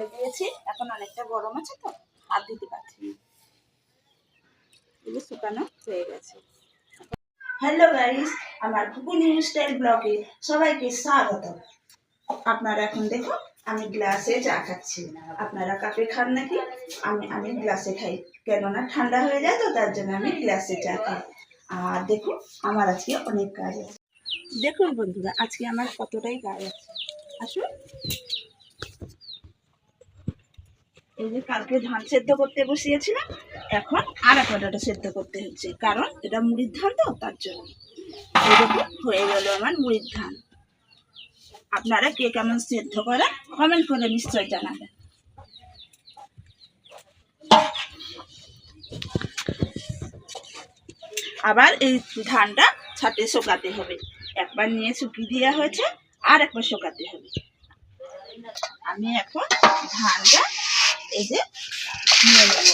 মেলে দিয়েছি। এখন অনেকটা গরম আছে তো, হাত দিতে পারছি এগুলো শুকানো হয়ে গেছে। হ্যালো গাইস, আমার কুকুনি স্টাইল ব্লগে সবাইকে স্বাগত। আপনারা এখন দেখুন, আমি গ্লাসে চা খাচ্ছি। আপনারা কাপে খান নাকি? আমি আমি গ্লাসে খাই। কেননা ঠান্ডা হয়ে যায় তো, তার জন্য আমি গ্লাসে চা খাই। আর দেখুন, আমার আজকে অনেক কাজ আছে। দেখুন বন্ধুরা, আজকে আমার কতটাই কাজ আছে। আসুন। এই যে কালকে ধান সেদ্ধ করতে বসিয়েছিলাম, এখন আর এক কটাটা সেদ্ধ করতে হচ্ছে, কারণ এটা মুড়ির ধান তো, তার জন্য। হয়ে গেল আমার মুড়ির ধান। আপনারা কে কেমন সেদ্ধ করেন কমেন্ট করে নিশ্চয় জানাবেন। আবার এই ধানটা ছাটে শোকাতে হবে। একবার নিয়ে শুকিয়ে দেওয়া হয়েছে, আর একবার শোকাতে হবে। আমি এখন ধানটা এই যে, নিয়ে নেব।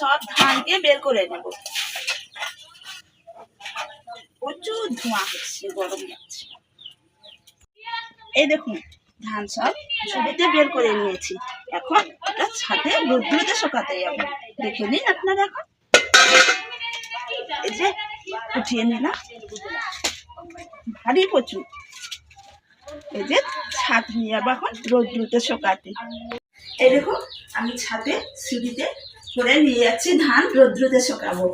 সব ধানকে বের করে নেব। প্রচুর ধোঁয়া হচ্ছে, গরম লাগছে। এই দেখুন ধান সব ঝুড়িতে বের করে নিয়েছি। এখন এটা ছাদে রোদ্দুরতে শুকাতে যাব। দেখে নিন আপনারা এখন। এই যে উঠিয়ে নিলাম। ভারী প্রচুর। এই যে ছাদ নিয়ে যাব এখন রোদ্দুরতে শুকাতে। এই দেখুন, আমি ছাদে সিঁড়িতে করে নিয়ে যাচ্ছি ধান রোদ্রুতে শুকাবো।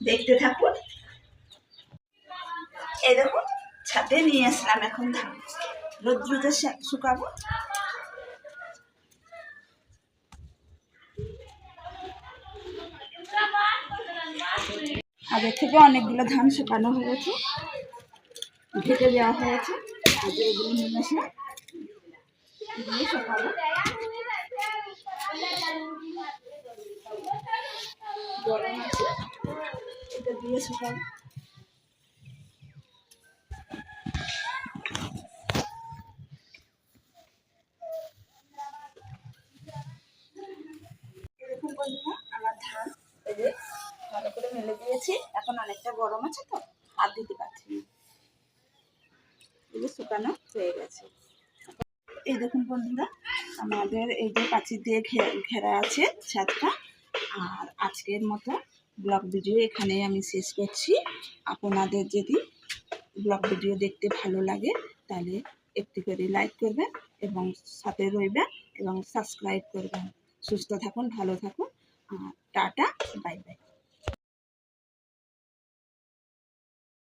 দেখতে থাকুন। দেখুন, ছাদে নিয়ে আসলাম এখন ধান। রোদ্রুতে শুকাবো। আগে থেকে অনেকগুলো ধান শুকানো হয়েছে, ঢেকে দেওয়া হয়েছে। আগে এগুলো নিয়ে এগুলো শুকাবো। গরম আছে, এটা দিয়ে শুকাবো। দিয়েছি এখন অনেকটা গরম আছে তো, হাত দিতে পারছি না। এগুলো শুকানো হয়ে গেছে। এই দেখুন বন্ধুরা, আমাদের এই যে পাঁচির দিয়ে ঘেরা আছে ছাদটা, আর আজকের মতো ব্লগ ভিডিও এখানেই আমি শেষ করছি। আপনাদের যদি ব্লগ ভিডিও দেখতে ভালো লাগে, তাহলে একটি করে লাইক করবেন এবং সাথে রইবেন এবং সাবস্ক্রাইব করবেন। সুস্থ থাকুন, ভালো থাকুন, আর টাটা।